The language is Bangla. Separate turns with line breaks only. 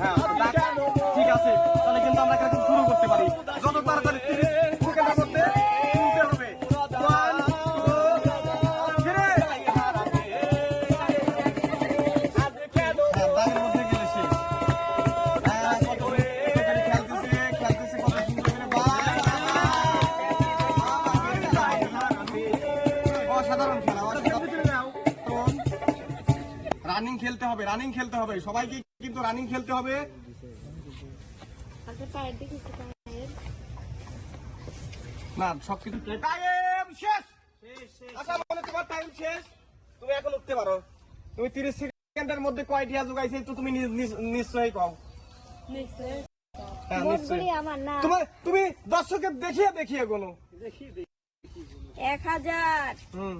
হ্যাঁ ঠিক আছে তাহলে কিন্তু আমরা এখানে করতে পারি যত তাড়াতাড়ি তিরিশ সেকেন্ডের মধ্যে তুলতে হবে অসাধারণ খেলা খেলতে হবে রানিং খেলতে হবে। সবাইকে কিন্তু রানিং খেলতে হবে।
আচ্ছা একটু
না সবকিছু টাইম শেষ! আচ্ছা বলে তোমার টাইম শেষ। তুমি এখন উঠতে পারো। তুমি তিরিশ সেকেন্ডের মধ্যে কয়টিয়া যোগাইছে তো তুমি নিশ্চয়ই কম
নিশ্চয় হ্যাঁ, মন নিশ্চয়ই। করি আমার তোমার
তুমি দর্শকের দেখিয়ে দেখিয়ে কোনো
এক হাজার।
হুম।